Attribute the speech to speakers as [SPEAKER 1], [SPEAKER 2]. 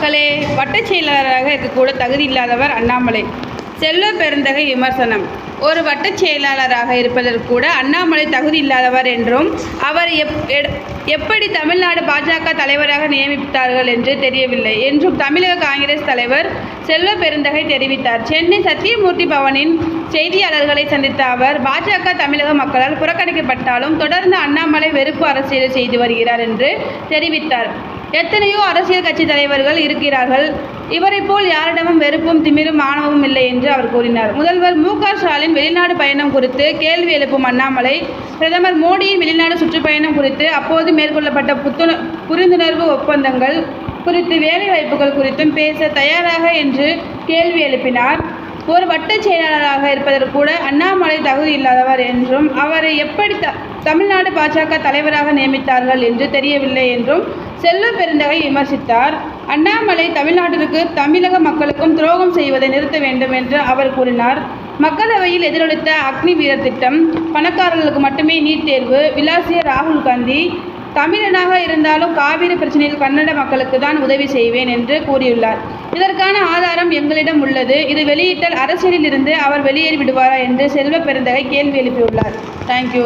[SPEAKER 1] மக்களே வட்டச் செயலாளராக இருக்கக்கூட தகுதி இல்லாதவர் அண்ணாமலை. செல்வ பெருந்தகை விமர்சனம். ஒரு வட்டச் செயலாளராக இருப்பதற்கு கூட அண்ணாமலை தகுதி இல்லாதவர் என்றும் அவர் எப் எப்படி தமிழ்நாடு பாஜக தலைவராக நியமித்தார்கள் என்று தெரியவில்லை என்றும் தமிழக காங்கிரஸ் தலைவர் செல்வ பெருந்தகை தெரிவித்தார். சென்னை சத்தியமூர்த்தி பவனின் செய்தியாளர்களை சந்தித்த அவர் பாஜக தமிழக மக்களால் புறக்கணிக்கப்பட்டாலும் தொடர்ந்து அண்ணாமலை வெறுப்பு அரசியல் செய்து வருகிறார் என்று தெரிவித்தார். எத்தனையோ அரசியல் கட்சி தலைவர்கள் இருக்கிறார்கள். இவரைப் போல் யாரிடமும் வெறுப்பும் திமிரும் ஆணவமும் இல்லை என்று அவர் கூறினார். முதல்வர் மு ஸ்டாலின் வெளிநாடு பயணம் குறித்து கேள்வி எழுப்பும் அண்ணாமலை பிரதமர் மோடியின் வெளிநாடு சுற்றுப்பயணம் குறித்து அப்போது மேற்கொள்ளப்பட்ட புத்துண புரிந்துணர்வு ஒப்பந்தங்கள் குறித்து வேலைவாய்ப்புகள் குறித்தும் பேச தயாராக என்று கேள்வி எழுப்பினார். ஒரு வட்டச் செயலாளராக இருப்பதற்கு கூட அண்ணாமலை தகுதி இல்லாதவர் என்றும் அவரை எப்படி த தமிழ்நாடு பாஜக தலைவராக நியமித்தார்கள் என்று தெரியவில்லை என்றும் செல்வ பெருந்தகை விமர்சித்தார். அண்ணாமலை தமிழ்நாட்டிற்கு தமிழக மக்களுக்கும் துரோகம் செய்வதை நிறுத்த வேண்டும் என்று அவர் கூறினார். மக்களவையில் எதிரொலித்த அக்னி வீரர் திட்டம் பணக்காரர்களுக்கு மட்டுமே நீட் தேர்வு விலாசிய ராகுல் காந்தி தமிழனாக இருந்தாலும் காவிரி பிரச்சனையில் கன்னட மக்களுக்கு தான் உதவி செய்வேன் என்று கூறியுள்ளார். இதற்கான ஆதாரம் எங்களிடம் உள்ளது. இது வெளியிட்டால் அரசியலில் இருந்து அவர் வெளியேறி விடுவாரா என்று செல்வ பெருந்தகை கேள்வி எழுப்பியுள்ளார். தேங்க்யூ